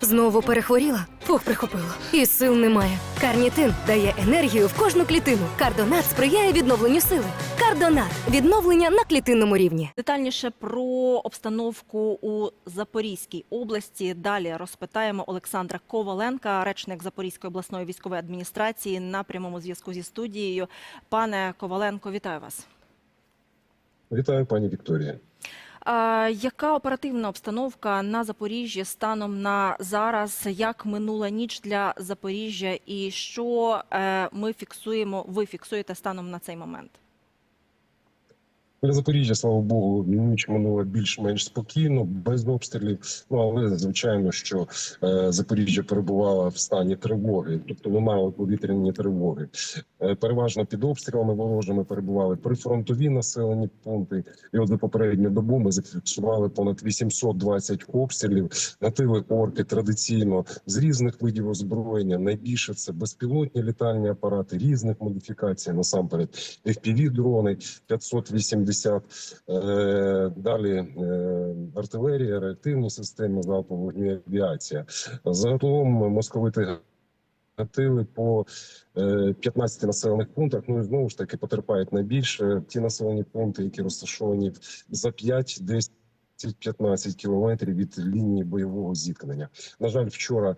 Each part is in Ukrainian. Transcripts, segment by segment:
Знову перехворіла? Фух, прихопило. І сил немає. Карнітин дає енергію в кожну клітину. Кардонат сприяє відновленню сили. Кардонат відновлення на клітинному рівні. Детальніше про обстановку у Запорізькій області. Далі розпитаємо Олександра Коваленка, речник Запорізької обласної військової адміністрації, на прямому зв'язку зі студією. Пане Коваленко, вітаю вас. Вітаю, пані Вікторія. Яка оперативна обстановка на Запоріжжі станом на зараз? Як минула ніч для Запоріжжя, і що е, ми фіксуємо? Ви фіксуєте станом на цей момент? Для Запоріжжя, слава Богу, ніч минула більш-менш спокійно, без обстрілів. Ну але звичайно, що е, Запоріжжя перебувало в стані тривоги, тобто лунали повітряні тривоги. Е, переважно під обстрілами ворожими перебували прифронтові населені пункти. І от за попередню добу ми зафіксували понад 820 обстрілів. Нативи орки традиційно з різних видів озброєння. Найбільше це безпілотні літальні апарати різних модифікацій. Насамперед, fpv дрони 580, е, далі е, артилерія, реактивні системи залпового вогню авіація. Загалом московити гатили по е, 15 населених пунктах. Ну і знову ж таки потерпають найбільше ті населені пункти, які розташовані за 5-10 15 кілометрів від лінії бойового зіткнення. На жаль, вчора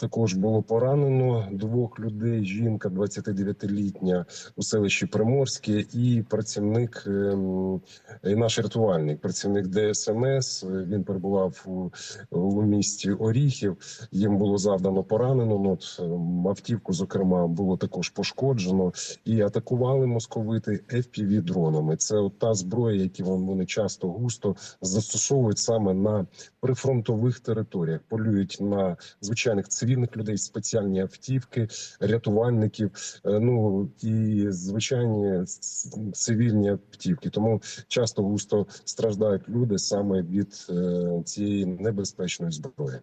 також було поранено двох людей. Жінка 29-літня у селищі Приморське, і працівник ем, і наш рятувальник, працівник ДСНС. Він перебував у, у місті Оріхів. Їм було завдано поранено. Ну, от, ем, автівку, зокрема, було також пошкоджено і атакували московити fpv дронами. Це от та зброя, які вони часто густо застосовують саме на прифронтових територіях. Полюють на звичайних цивільних людей, спеціальні автівки, рятувальників. е, Ну і звичайні цивільні автівки. Тому часто густо страждають люди саме від е, цієї небезпечної зброї.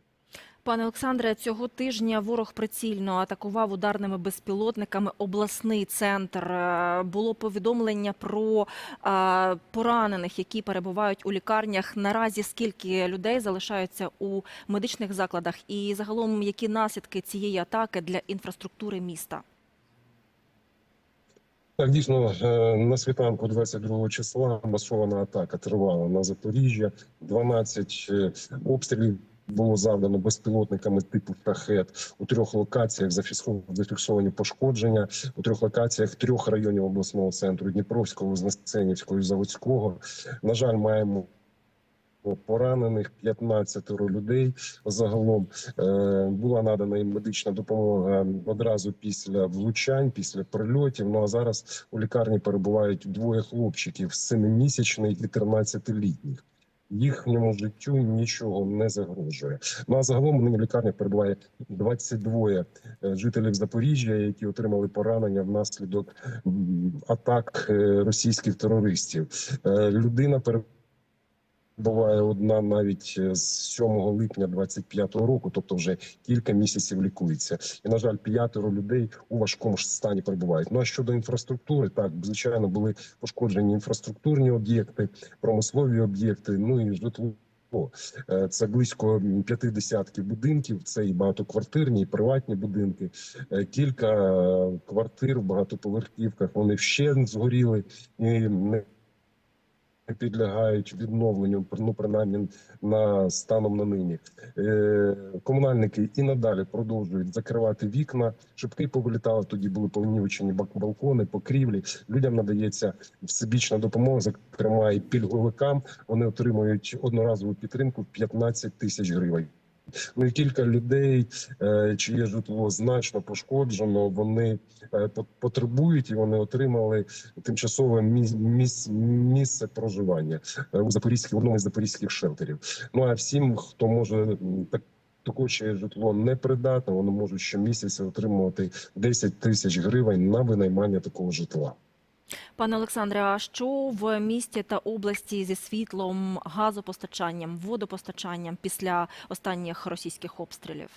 Пане Олександре, цього тижня ворог прицільно атакував ударними безпілотниками обласний центр. Е, Було повідомлення про е, поранених, які перебувають у лікарнях. Наразі скільки людей залишаються у медичних закладах, і загалом які наслідки цієї атаки для інфраструктури міста? Так, дійсно, е, на світанку 22 числа масована атака тривала на Запоріжжя. 12 е, обстрілів було завдано безпілотниками типу «Шахет». У трьох локаціях зафіксо- зафіксовані пошкодження. У трьох локаціях трьох районів обласного центру Дніпровського, Вознесенівського і Заводського. На жаль, маємо поранених 15 людей. Загалом е, була надана їм медична допомога одразу після влучань, після прильотів. Ну а зараз у лікарні перебувають двоє хлопчиків: 7-місячний і 13-літній. Їхньому життю нічого не загрожує. Ну а загалом нині в лікарні перебуває 22 е, жителів Запоріжжя, які отримали поранення внаслідок атак е, російських терористів. Е, Людина перебуває Буває одна навіть е, з 7 липня 25-го року, тобто вже кілька місяців лікується. І на жаль, п'ятеро людей у важкому стані перебувають. Ну а щодо інфраструктури, так звичайно були пошкоджені інфраструктурні об'єкти, промислові об'єкти, ну і житло. Е, Це близько п'яти десятків будинків. Це і багатоквартирні, і приватні будинки. Е, Кілька квартир в багатоповерхівках. Вони вщент згоріли і не підлягають відновленню, ну принаймні на станом на нині. Е, комунальники і надалі продовжують закривати вікна. Шибки повилітали. Тоді були понівечені балкони, покрівлі. Людям надається всебічна допомога, зокрема і пільговикам. Вони отримують одноразову підтримку в 15 тисяч гривень. Ну і кілька людей, е, чиє житло значно пошкоджено. Вони е, по- потребують і вони отримали тимчасове міс- міс- місце проживання е, у запорізькій одному із запорізьких шелтерів. Ну а всім, хто може так. Також житло непридатне, вони можуть щомісяця отримувати 10 тисяч гривень на винаймання такого житла. Пане Олександре, а що в місті та області зі світлом, газопостачанням, водопостачанням після останніх російських обстрілів?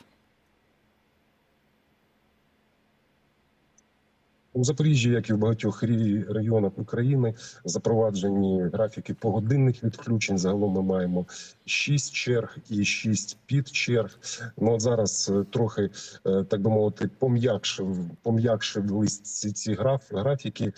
У Запоріжжі, як і в багатьох районах України, запроваджені графіки погодинних відключень. Загалом ми маємо 6 черг і 6 підчерг. Ну от зараз е, трохи, е, так би мовити, пом'якшив пом'якшились ці, ці граф, графіки.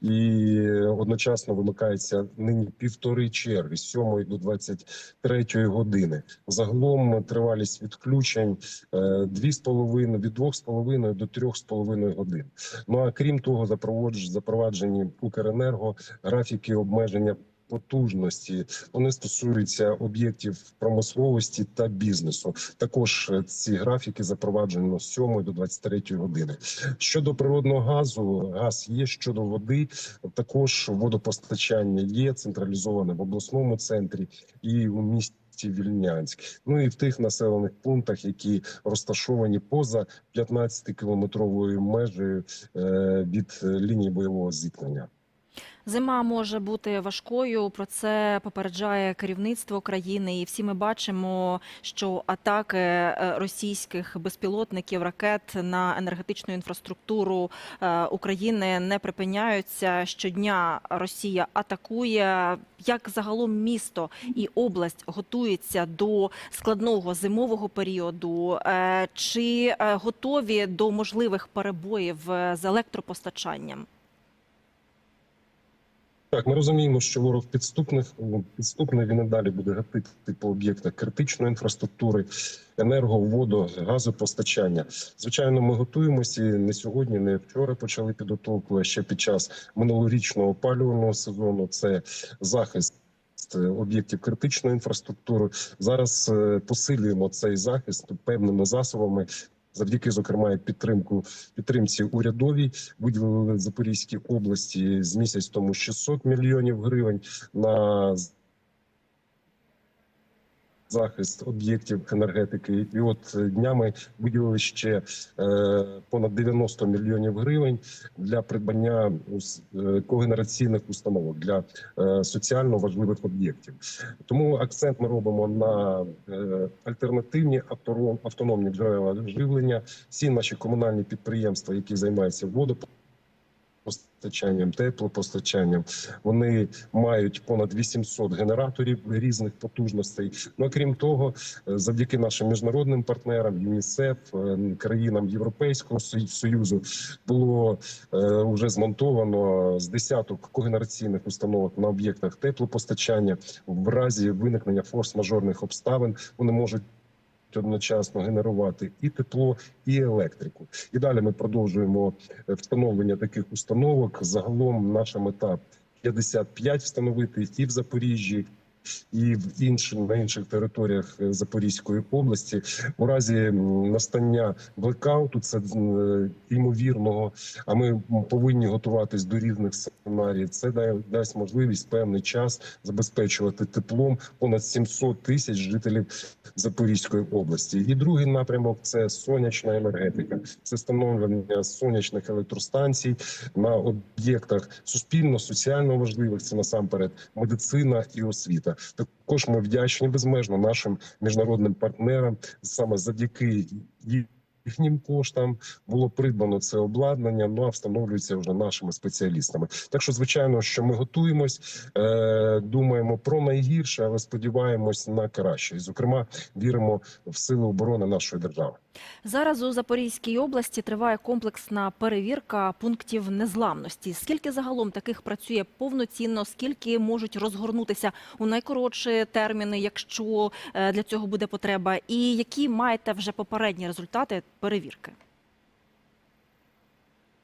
І одночасно вимикається нині півтори черги з 7 до 23 години. Загалом тривалість відключень е, дві з половиною від двох з половиною до трьох з половиною годин. Ну а крім того, запровадж- запроваджені Укренерго графіки обмеження. Потужності вони стосуються об'єктів промисловості та бізнесу. Також е, ці графіки запроваджено з 7 до 23 години. Щодо природного газу, газ є щодо води. Також водопостачання є централізоване в обласному центрі і у місті. Вільнянськ, ну і в тих населених пунктах, які розташовані поза 15 кілометровою межею е, від е, лінії бойового зіткнення. Зима може бути важкою. Про це попереджає керівництво країни. І всі ми бачимо, що атаки е, російських безпілотників ракет на енергетичну інфраструктуру е, України не припиняються. Щодня Росія атакує. Як загалом місто і область готується до складного зимового періоду? Е, Чи готові до можливих перебоїв з електропостачанням? Так, ми розуміємо, що ворог підступних підступний він і далі буде гатити по об'єктах критичної інфраструктури, енерго, воду, газопостачання. Звичайно, ми готуємося не сьогодні, не вчора почали підготовку. А ще під час минулорічного опалювального сезону. Це захист. е, Об'єктів критичної інфраструктури зараз е, посилюємо цей захист певними засобами. Завдяки зокрема підтримку підтримці урядовій виділили Запорізькій області з місяць тому 600 мільйонів гривень на захист об'єктів енергетики. І от днями виділили ще е, понад 90 мільйонів гривень для придбання е, когенераційних установок для е, соціально важливих об'єктів. Тому акцент ми робимо на альтернативні автономні джерела живлення. Всі наші комунальні підприємства, які займаються водопостачанням, теплопостачанням, вони мають понад 800 генераторів різних потужностей. Ну а крім того, е, завдяки нашим міжнародним партнерам, ЮНІСЕФ, е, країнам Європейського союзу було е, вже змонтовано з десяток когенераційних установок на об'єктах теплопостачання. В разі виникнення форс-мажорних обставин вони можуть одночасно генерувати і тепло, і електрику. І далі ми продовжуємо е, встановлення таких установок. Загалом наша мета 55 встановити і в Запоріжжі. І в інших на інших територіях е, Запорізької області у разі настання блекауту, це е, ймовірного. А ми повинні готуватись до різних сценаріїв. Це дасть можливість певний час забезпечувати теплом понад 700 тисяч жителів Запорізької області. І другий напрямок це сонячна енергетика, це встановлення сонячних електростанцій на об'єктах суспільно соціально важливих. Це насамперед медицина і освіта. Також ми вдячні безмежно нашим міжнародним партнерам саме завдяки їхнім коштам було придбано це обладнання. Ну а встановлюється вже нашими спеціалістами. Так що, звичайно, що ми готуємось, е, думаємо про найгірше, але сподіваємось на краще. І, зокрема, віримо в сили оборони нашої держави. Зараз у Запорізькій області триває комплексна перевірка пунктів незламності. Скільки загалом таких працює повноцінно? Скільки можуть розгорнутися у найкоротші терміни, якщо е, для цього буде потреба? І які маєте вже попередні результати перевірки?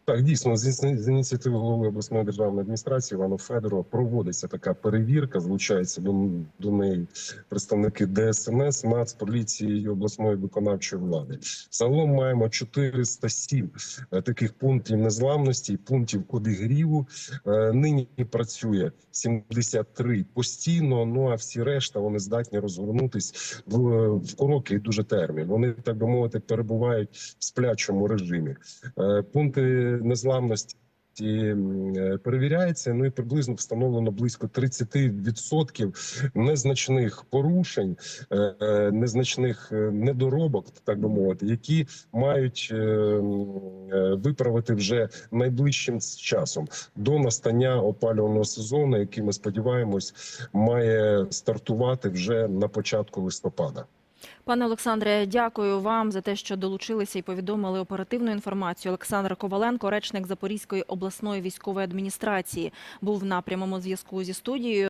Так, дійсно, з, ініціативи голови обласної державної адміністрації Івана Федорова проводиться така перевірка. Залучаються до, до неї представники ДСНС, Нацполіції і обласної виконавчої влади. Загалом маємо 407 е, таких пунктів незламності, пунктів обігріву. Е, Нині працює 73 постійно. Ну а всі решта вони здатні розгорнутись в, в короткий дуже термін. Вони так би мовити перебувають в сплячому режимі. Е, Пункти незламності е, перевіряється. Ну і приблизно встановлено близько 30% незначних порушень, е, е, незначних недоробок, так би мовити, які мають виправити вже найближчим часом до настання опалювального сезону, який ми сподіваємось має стартувати вже на початку листопада. Пане Олександре, дякую вам за те, що долучилися і повідомили оперативну інформацію. Олександр Коваленко, речник Запорізької обласної військової адміністрації, був на прямому зв'язку зі студією.